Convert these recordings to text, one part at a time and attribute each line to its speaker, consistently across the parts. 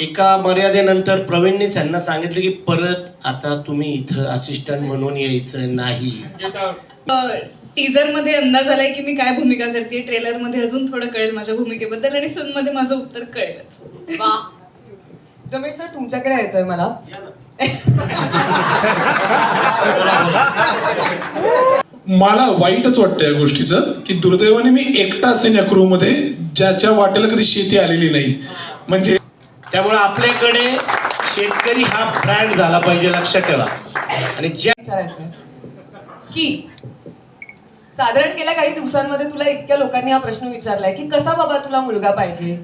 Speaker 1: एका मर्यादेनंतर प्रवीणने त्यांना सांगितलं की परत आता तुम्ही इथं असिस्टंट म्हणून यायचं नाही.
Speaker 2: टीजरमध्ये अंदाज आलाय की मी काय भूमिका करते? ट्रेलरमध्ये अजून थोडं कळेल माझ्या भूमिकेबद्दल आणि फिल्ममध्ये माझं उत्तर कळेल
Speaker 3: वा. रमेश सर तुमच्याकडे यायचंय मला.
Speaker 4: मला वाईटच वाटतं या गोष्टीचं की दुर्दैवाने मी एकटा असेन या क्रूमध्ये ज्याच्या वाटेला कधी शेती आलेली नाही. म्हणजे
Speaker 1: त्यामुळे आपल्याकडे शेतकरी हा ब्रँड झाला पाहिजे लक्षात ठेवा. आणि ज्या
Speaker 3: की साधारण गेल्या काही दिवसांमध्ये तुला इतक्या लोकांनी हा प्रश्न विचारलाय की कसा बाबा तुला मुलगा पाहिजे?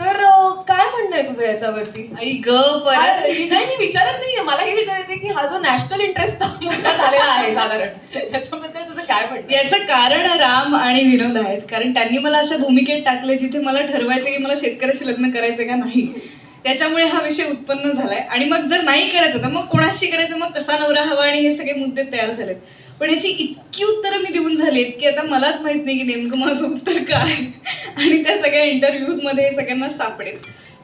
Speaker 3: तर अं, काय म्हणणं आहे तुझं याच्यावरती?
Speaker 2: आई ग परत
Speaker 3: नाही मी विचारत नाहीये. मला हे विचारायचंय की हा जो नॅशनल इंटरेस्ट मुद्दा झालेला आहे साधारण त्याच्याबद्दल तुझं काय म्हणणं आहे?
Speaker 2: याचं कारण राम आणि विनोद आहेत. कारण त्यांनी मला अशा भूमिकेत टाकले जिथे मला ठरवायचं की मला शेतकऱ्याशी लग्न करायचं का नाही. त्याच्यामुळे हा विषय उत्पन्न झालाय. आणि मग जर नाही करायचं तर मग कोणाशी करायचं? मग कसा नवरा हवा? आणि हे सगळे मुद्दे तयार झालेत. पण ह्याची इतकी उत्तरं मी देऊन झालीत की आता मलाच माहीत नाही की नेमकं माझं उत्तर काय. आणि त्या सगळ्या इंटरव्ह्यूजमध्ये हे सगळ्यांना सापडेल.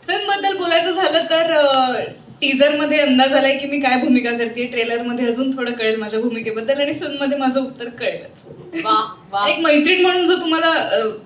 Speaker 2: फिल्मबद्दल बोलायचं झालं तर टीजरमध्ये अंदाज आलाय की मी काय भूमिका करते ट्रेलरमध्ये अजून थोडं कळेल माझ्या भूमिकेबद्दल आणि फिल्ममध्ये माझं उत्तर कळेल
Speaker 3: वा वा
Speaker 2: एक मैत्रीण म्हणून जो तुम्हाला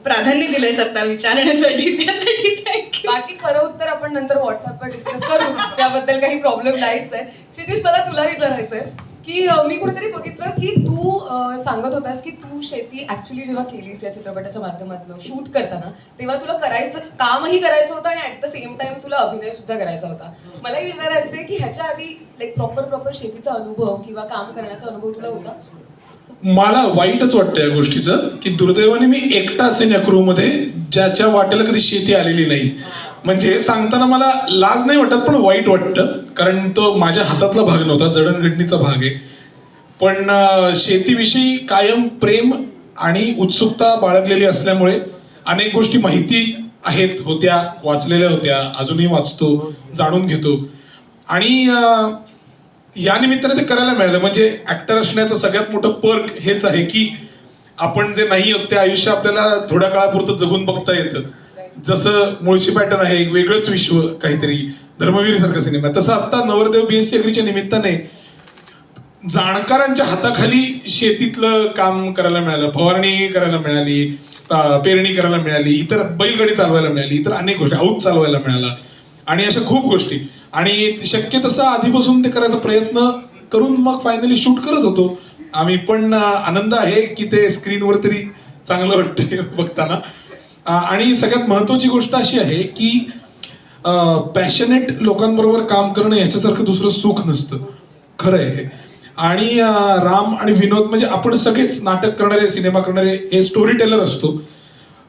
Speaker 2: प्राधान्य दिलंय सत्ता विचारण्यासाठी त्यासाठी थँक्यू
Speaker 3: बाकी खरं उत्तर आपण नंतर व्हॉट्सअपवर डिस्कस करू. त्याबद्दल काही प्रॉब्लेम नाहीच आहे. क्षितिश मला तुला विचारायचंय की मी कुठेतरी बघितलं की तू सांगत होतास की तू शेती ऍक्च्युली जेव्हा केलीस या चित्रपटाच्या माध्यमातून शूट करताना तेव्हा तुला करायचं कामही करायचं होतं आणि ऍट द सेम टाइम तुला अभिनय सुद्धा करायचा होता. मला विचारायचं विचारायचंय की ह्याच्या आधी लाईक प्रॉपर प्रॉपर शेतीचा अनुभव किंवा काम करण्याचा अनुभव तुला होता?
Speaker 4: मला वाईटच वाटतं या गोष्टीचं की दुर्दैवाने मी एकटा असेन या क्रूमध्ये ज्याच्या वाटेला कधी शेती आलेली नाही. म्हणजे सांगताना मला लाज नाही वाटत पण वाईट वाटतं. कारण तो माझ्या हातातला भाग नव्हता जडणघडणीचा भाग आहे. पण शेतीविषयी कायम प्रेम आणि उत्सुकता बाळगलेली असल्यामुळे अनेक गोष्टी माहिती आहेत होत्या वाचलेल्या होत्या अजूनही वाचतो जाणून घेतो. आणि या निमित्ताने ते करायला मिळालं. म्हणजे ऍक्टर असण्याचं सगळ्यात मोठं पर्क हेच आहे की आपण जे नाही आहोत ते आयुष्य आपल्याला थोड्या काळापुरतं जगून बघता येतं. जसं मुळशी पॅटर्न आहे एक वेगळंच विश्व काहीतरी धर्मवीर सारखा सिनेमा. तसं आता नवरदेव बीएससी अग्रीच्या निमित्ताने जाणकारांच्या हाताखाली शेतीतलं काम करायला मिळालं. फवारणी करायला मिळाली पेरणी करायला मिळाली इतर बैलगाडी चालवायला मिळाली इतर अनेक गोष्टी हाऊस चालवायला मिळाला. आणि अशा खूप गोष्टी. आणि शक्य तसं आधीपासून ते करायचा प्रयत्न करून मग फायनली शूट करत होतो. आम्ही पण आनंद आहे की ते स्क्रीनवर तरी चांगलं वाटतंय बघताना. आणि सगळ्यात महत्वाची गोष्ट अशी आहे की पॅशनेट लोकांबरोबर काम करणं ह्याच्यासारखं दुसरं सुख नसतं. खरं आहे आणि राम आणि विनोद म्हणजे आपण सगळेच नाटक करणारे सिनेमा करणारे हे स्टोरी टेलर असतो.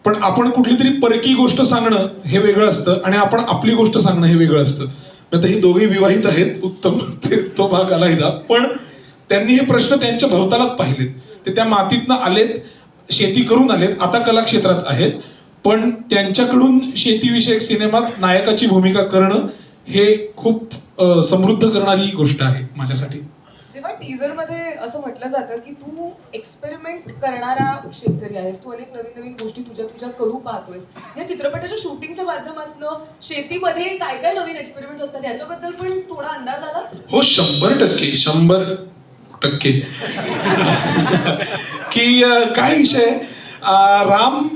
Speaker 4: पण आपण कुठली तरी परकी गोष्ट सांगणं हे वेगळं असतं आणि आपण आपली गोष्ट सांगणं हे वेगळं असतं. आता हे दोघेही विवाहित आहेत. उत्तम. ते तो भाग आला पण त्यांनी हे प्रश्न त्यांच्या भोवतालाच पाहिलेत. ते त्या मातीतनं आलेत शेती करून आलेत. आता कलाक्षेत्रात आहेत. पण त्यांच्याकडून शेतीविषयक सिनेमात नायकाची भूमिका करणं हे खूप समृद्ध करणारी गोष्ट आहे माझ्यासाठी.
Speaker 3: जेव्हा टीजरमध्ये असं म्हटलं जातं की तू एक्सपेरिमेंट करणारा शेतकरी आहेस तू अनेक नवीन नवीन गोष्टी तुझ्या तुझ्या करू पाहतोयस. या चित्रपटाच्या शूटिंगच्या माध्यमातून शेतीमध्ये काय काय नवीन एक्सपेरिमेंट असतात याच्याबद्दल पण थोडा अंदाज आला?
Speaker 4: हो शंभर टक्के शंभर टक्के. की काय विषय राम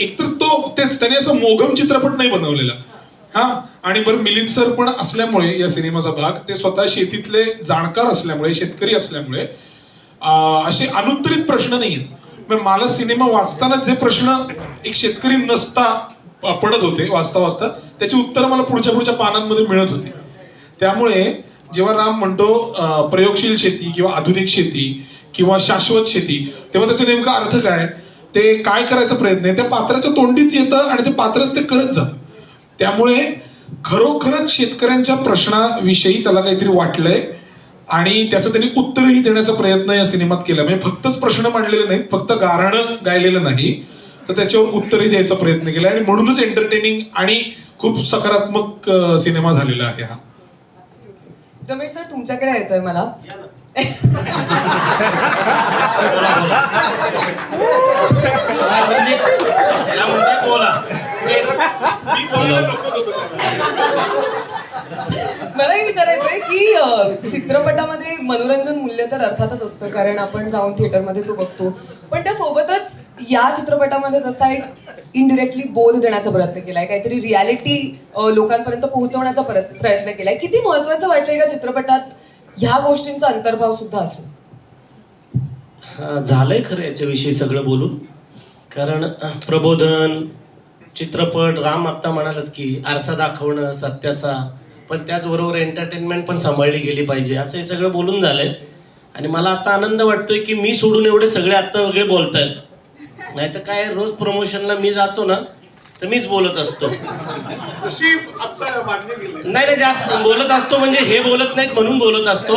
Speaker 4: एकतर तो तेच त्याने असं मोगम चित्रपट नाही बनवलेला. हा? आणि बरं मिलिंद सर पण असल्यामुळे या सिनेमाचा भाग ते स्वतः शेतीतले जाणकार असल्यामुळे शेतकरी असल्यामुळे असे अनुत्तरित प्रश्न नाही आहेत मला सिनेमा वाचताना जे प्रश्न एक शेतकरी नसता पडत होते वाचता वाचता त्याची उत्तरं मला पुढच्या पुढच्या पानांमध्ये मिळत होती. त्यामुळे जेव्हा राम म्हणतो प्रयोगशील शेती किंवा आधुनिक शेती किंवा शाश्वत शेती तेव्हा त्याचा नेमका अर्थ काय? ते काय करायचा प्रयत्न आहे? त्या पात्राच्या तोंडीच येतं आणि ते पात्रच ते करत जातं. त्यामुळे खरोखरच शेतकऱ्यांच्या प्रश्नाविषयी त्याला काहीतरी वाटलंय आणि त्याचं त्यांनी उत्तरही देण्याचा प्रयत्न या सिनेमात केला. म्हणजे फक्तच प्रश्न मांडलेले नाहीत फक्त गाराणं गायलेलं नाही तर त्याच्यावर उत्तरही द्यायचा प्रयत्न केला आणि म्हणूनच एंटरटेनिंग आणि खूप सकारात्मक सिनेमा झालेला आहे हा.
Speaker 3: रमेश सर तुमच्याकडे यायचंय मला.
Speaker 1: बोला, बोला. काय म्हणजे? त्याला म्हणते बोला
Speaker 3: Yes.
Speaker 4: मी बोलायला नकोच होतं त्याला.
Speaker 3: मला हे विचारायचंय की चित्रपटामध्ये मनोरंजन मूल्य तर अर्थातच असतं कारण आपण जाऊन थिएटरमध्ये तो बघतो पण त्यासोबतच या चित्रपटामध्ये जसा एक इनडिरेक्टली बोध देण्याचा प्रयत्न केलाय काहीतरी रियालिटी लोकांपर्यंत पोहोचवण्याचा प्रयत्न केलाय किती महत्वाचं वाटतंय का चित्रपटात ह्या गोष्टींचा अंतर्भाव सुद्धा असतो
Speaker 1: झालंय खरं याच्याविषयी सगळं बोलून कारण प्रबोधन चित्रपट राम आत्ता म्हणालच की आरसा दाखवणं सत्याचा. पण त्याचबरोबर एंटरटेनमेंट पण सांभाळली गेली पाहिजे. असं हे सगळं बोलून झालंय. आणि मला आता आनंद वाटतोय की मी सोडून एवढे सगळे आत्ता वेगळे बोलतायत. नाही तर काय रोज प्रमोशनला मी जातो ना तर मीच बोलत असतो. नाही नाही जास्त बोलत असतो म्हणजे हे बोलत नाहीत म्हणून बोलत असतो.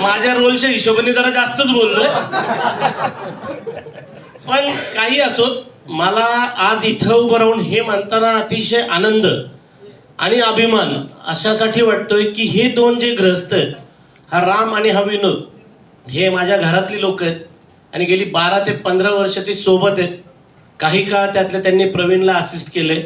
Speaker 1: माझ्या रोलच्या हिशोबाने जरा जास्तच बोललोय पण काही असोत मला आज इथं उभं राहून हे म्हणताना अतिशय आनंद आणि अभिमान अशासाठी वाटतोय की हे दोन जे ग्रस्त आहेत हा राम आणि हा विनोद हे माझ्या घरातली लोक आहेत. आणि गेली बारा ते पंधरा वर्ष ते सोबत आहेत. काही काळ त्यातले त्यांनी प्रवीणला असिस्ट केले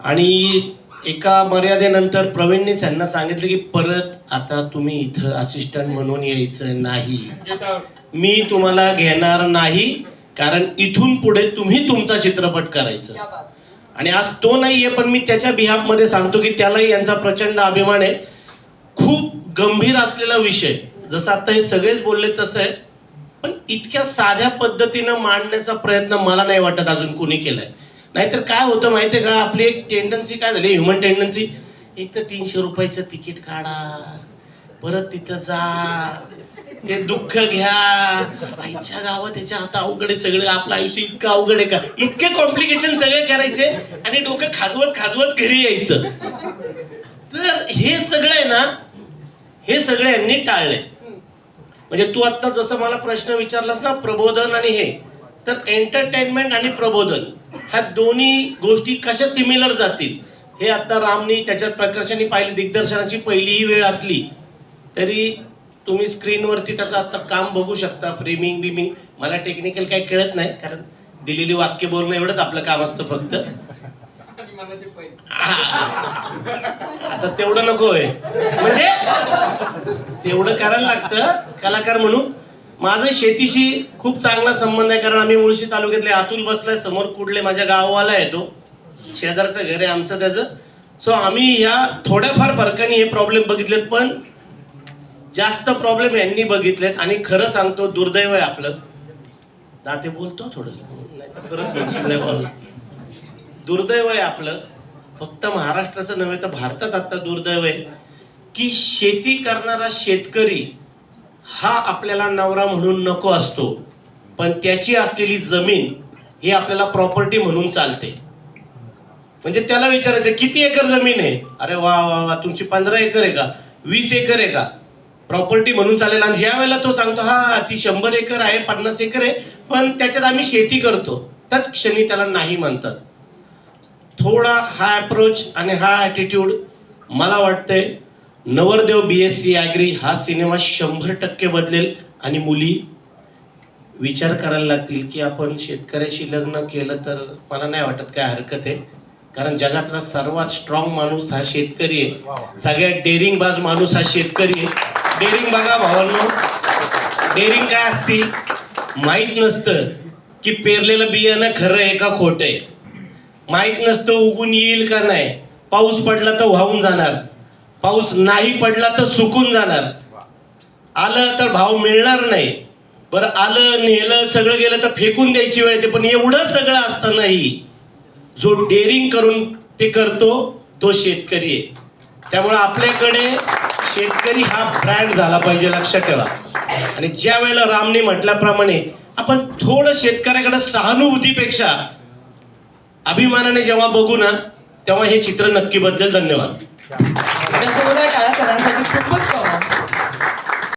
Speaker 1: आणि एका मर्यादेनंतर प्रवीणने त्यांना सांगितलं की परत आता तुम्ही इथं असिस्टंट म्हणून यायचं नाही. मी तुम्हाला घेणार नाही. कारण इथून पुढे तुम्ही तुमचा चित्रपट करायचा. आणि आज तो नाहीये पण मी त्याच्या बिहाफमध्ये सांगतो की त्यालाही यांचा प्रचंड अभिमान आहे. खूप गंभीर असलेला विषय. जसं आता हे सगळेच बोलले तसं आहे. पण इतक्या साध्या पद्धतीनं मांडण्याचा प्रयत्न मला नाही वाटत अजून कोणी केलाय. नाहीतर काय होतं माहितीये का? आपली एक टेंडन्सी काय झाली? ह्युमन टेंडन्सी एक तर तीनशे रुपयाचं तिकीट काढा. परत तिथं जा. हे दुःख घ्या. आईच्या गावात त्याच्या आता अवघड आहे सगळं. आपलं आयुष्य इतकं अवघड आहे का? इतके कॉम्प्लिकेशन सगळे करायचे आणि डोकं खाजवत खाजवत घरी यायचं. तर हे सगळं आहे ना हे सगळं यांनी टाळलंय. म्हणजे तू आता जसं मला प्रश्न विचारलास ना प्रबोधन आणि हे तर एंटरटेनमेंट आणि प्रबोधन ह्या दोन्ही गोष्टी कशा सिमिलर जातील? हे आता रामनी त्याच्यात प्रकर्षाने पाहिले दिग्दर्शनाची पहिलीही वेळ असली तरी तुम्ही स्क्रीनवरती त्याचं आता काम बघू शकता फ्रेमिंग बिमिंग मला टेक्निकल काही कळत नाही कारण दिलेली वाक्य बोलणं एवढंच आपलं काम असतं फक्त. आता तेवढं नको आहे म्हणजे तेवढं करायला लागतं कलाकार म्हणून. माझं शेतीशी खूप चांगला संबंध आहे कारण आम्ही मुळशी तालुक्यातले अतुल बसलाय समोर कुडले माझ्या गाववाला येतो. शेजारचं घर आहे आमचं त्याचं. सो आम्ही ह्या थोड्याफार फरकाने हे प्रॉब्लेम बघितलेत पण जास्त प्रॉब्लेम यांनी बघितलेत आणि खरं सांगतो दुर्दैव आहे आपलं. दाते बोलतो थोडस. नाही तर खरंच दुर्दैव आहे आपलं. फक्त महाराष्ट्राचं नव्हे तर भारतात आता दुर्दैव आहे की शेती करणारा शेतकरी हा आपल्याला नवरा म्हणून नको असतो. पण त्याची असलेली जमीन ही आपल्याला प्रॉपर्टी म्हणून चालते. म्हणजे त्याला विचारायचं किती एकर जमीन आहे? अरे वा वा वा तुमची पंधरा एकर आहे का? वीस एकर आहे का? प्रॉपर्टी म्हणून चालेल. आणि ज्या वेळेला तो सांगतो हा ती शंभर एकर आहे पन्नास एकर आहे पण त्याच्यात आम्ही शेती करतो. त्याच क्षणी त्याला नाही म्हणतात. थोडा हा अप्रोच आणि हा ॲटिट्यूड मला वाटतंय नवरदेव बी एस सी ॲग्री हा सिनेमा शंभर टक्के बदलेल. आणि मुली विचार करायला लागतील की आपण शेतकऱ्याशी लग्न केलं तर मला नाही वाटत काय हरकत आहे. कारण जगातला सर्वात स्ट्रॉंग माणूस हा शेतकरी आहे. सगळ्यात डेअरिंग बाज माणूस हा शेतकरी आहे. डेअरिंग बघा भावांनो. डेअरिंग काय असते? माहीत नसतं की पेरलेलं बियाणं खरं आहे का खोटं आहे. माहीत नसतं उगून येईल का नाही. पाऊस पडला तर वाहून जाणार. पाऊस नाही पडला तर सुकून जाणार. आलं तर भाव मिळणार नाही. बरं आलं नेलं सगळं गेलं तर फेकून द्यायची वेळ येते. पण एवढं सगळं असतं नाही. जो डेअरिंग करून ते करतो तो शेतकरी आहे. त्यामुळं आपल्याकडे शेतकरी हा ब्रँड झाला पाहिजे लक्षात ठेवा. आणि ज्या वेळेला रामने म्हटल्याप्रमाणे आपण थोडं शेतकऱ्याकडे सहानुभूतीपेक्षा अभिमानाने जेव्हा बघू ना तेव्हा हे चित्र नक्की बदलेल. धन्यवाद.
Speaker 3: त्याच्यामुळे टाळा खूपच कमाल